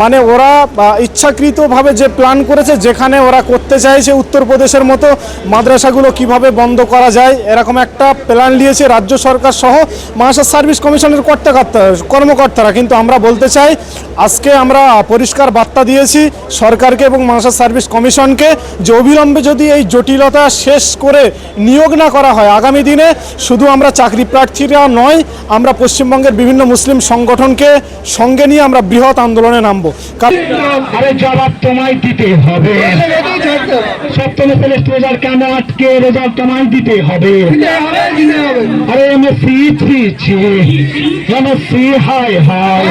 মানে ওরা ইচ্ছাকৃতভাবে যে প্ল্যান করেছে, যেখানে ওরা করতে চাইছে উত্তরপ্রদেশের মতো মাদ্রাসাগুলো কীভাবে বন্ধ করা যায়, এরকম একটা প্ল্যান নিয়েছে রাজ্য সরকার সহ মাদ্রাসা সার্ভিস কমিশনের কর্তাকর্তা, কর্মকর্তারা। কিন্তু আমরা বলতে চাই, আজকে আমরা পরিষ্কার বার্তা দিয়েছি সরকারকে এবং মাদ্রাসা সার্ভিস কমিশনকে যে অবিলম্বে যদি এই জটিলতা শেষ করে নিয়োগ না করা হয়, আগামী দিনে শুধু আমরা চাকরি প্রার্থীরা নয়, আমরা পশ্চিমবঙ্গের বিভিন্ন মুসলিম সংগঠনকে সঙ্গে নিয়ে আমরা বৃহৎ আন্দোলনে নামবো। কারণ আরে জবাব তোমায় দিতে হবে। সপ্তম সেলেস্ট রেজাল্ট কেন আটকে রেজাল্ট তোমায় দিতে হবে? আরে এমএসসি ছি। ছি এমএসসি হাই হাই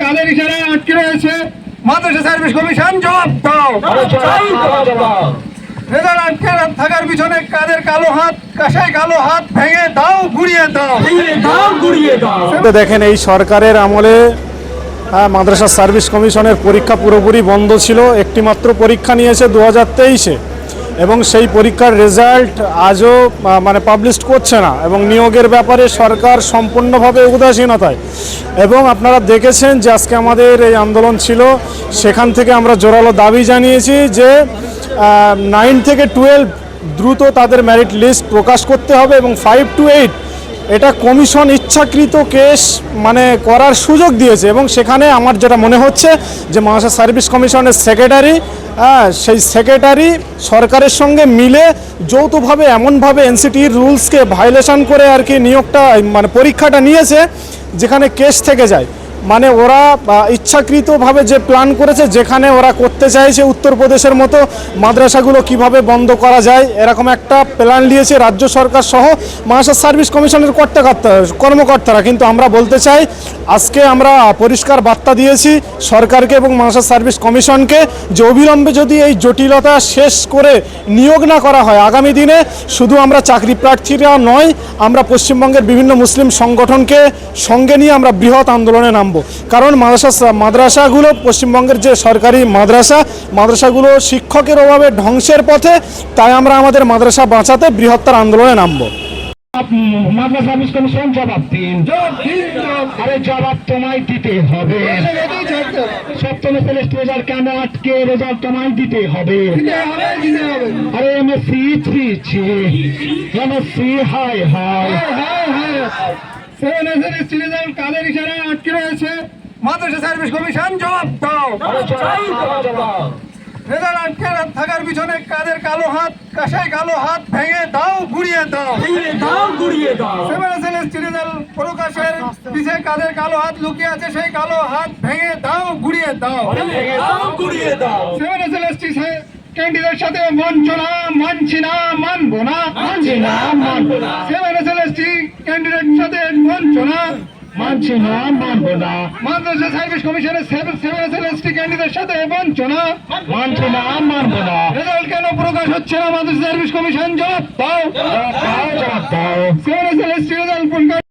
কাদের ইশারায় আটকে রয়েছে? মাদ্রাসা সার্ভিস কমিশন জবাব দাও। আটকে থাকার পিছনে কাদের কালো হাত কাসাই কালো হাত ভেঙে দাও গুড়িয়ে দাও। তো দেখেন এই সরকারের আমলে হ্যাঁ, মাদ্রাসা সার্ভিস কমিশনের পরীক্ষা পুরোপুরি বন্ধ ছিল। একটি মাত্র পরীক্ষা নিয়েছে দু হাজার তেইশে। এবং সেই পরীক্ষার রেজাল্ট আজও মানে পাবলিশ করছে না। এবং নিয়োগের ব্যাপারে সরকার সম্পূর্ণভাবে উদাসীনতায়। এবং আপনারা দেখেছেন যে আজকে আমাদের এই আন্দোলন ছিল। সেখান থেকে আমরা জোরালো দাবি জানিয়েছি যে নাইন থেকে টুয়েলভ দ্রুত তাদের মেরিট লিস্ট প্রকাশ করতে হবে এবং ফাইভ টু এইট এটা কমিশন ইচ্ছাকৃত কেস মানে করার সুযোগ দিয়েছে এবং সেখানে আমার যেটা মনে হচ্ছে যে মহাশা সার্ভিস কমিশনের সেক্রেটারি হ্যাঁ সেই সেক্রেটারি সরকারের সঙ্গে মিলে যৌথভাবে এমনভাবে এনসিটির রুলসকে ভায়োলেশন করে আর কি নিয়োগটা মানে পরীক্ষাটা নিয়েছে যেখানে কেস থেকে যায়। মানে ওরা ইচ্ছাকৃতভাবে যে প্ল্যান করেছে, যেখানে ওরা করতে চাইছে উত্তরপ্রদেশের মতো, মাদ্রাসাগুলো কীভাবে বন্ধ করা যায়, এরকম একটা প্ল্যান নিয়েছে রাজ্য সরকার সহ মাদ্রাসা সার্ভিস কমিশনের কর্তাকর্তা, কর্মকর্তারা। কিন্তু আমরা বলতে চাই, আজকে আমরা পরিষ্কার বার্তা দিয়েছি সরকারকে এবং মাদ্রাসা সার্ভিস কমিশনকে যে অবিলম্বে যদি এই জটিলতা শেষ করে নিয়োগ না করা হয়, আগামী দিনে শুধু আমরা চাকরি প্রার্থীরা নয়, আমরা পশ্চিমবঙ্গের বিভিন্ন মুসলিম সংগঠনকে সঙ্গে নিয়ে আমরা বৃহৎ আন্দোলনে নামবো কারণ মাদ্রাসা মাদ্রাসাগুলো পশ্চিমবঙ্গের যে সরকারি মাদ্রাসা, মাদ্রাসাগুলো শিক্ষকের অভাবে ধ্বংসের পথে, তাই আমরা আমাদের মাদ্রাসা বাঁচাতে বৃহত্তর আন্দোলনে নামবো। মাদ্রাসা সার্ভিস কমিশন জবাব দিন আরে জবাব তোমায় দিতে হবে। সপ্তম সেলেস্ট রেজাল্ট কেন আটকে রেজাল্ট তোমায় দিতে হবে। আরে এমএসসি ছি ছি। এমএসসি হাই হাই সেভেন কাদের ইশারায় আটকে রয়েছে? মাদ্রাসা সার্ভিস কমিশন জবাব দাও। রেজাল্ট আটকে থাকার পিছনে কাদের কালো হাত কাসাই কালো হাত ভেঙে দাও। গুড়িয়ে দাও। সেভেন এসএস সিটিজেন প্রকাশের পিছে কাদের কালো হাত লুকিয়ে আছে সেই কালো হাত ভেঙে দাও গুড়িয়ে দাও। সেভেন ক্যান্ডিডেট সাথে মানছি না মানবো না মানছি না মানবো না। সেভেন এসএস ক্যান্ডিডেট সাথে মানছি না মানবো না। মাদ্রাসা সার্ভিস কমিশনের সেভেন সেভেন এসএলএসটি ক্যান্ডিডেট সাথে বঞ্চনা মানছি না মানবো না। রেজাল্ট কেন হচ্ছে না মাদ্রাসা সার্ভিস কমিশন জবাব দাও। জবাব দাও। রেজাল্ট প্রকাশ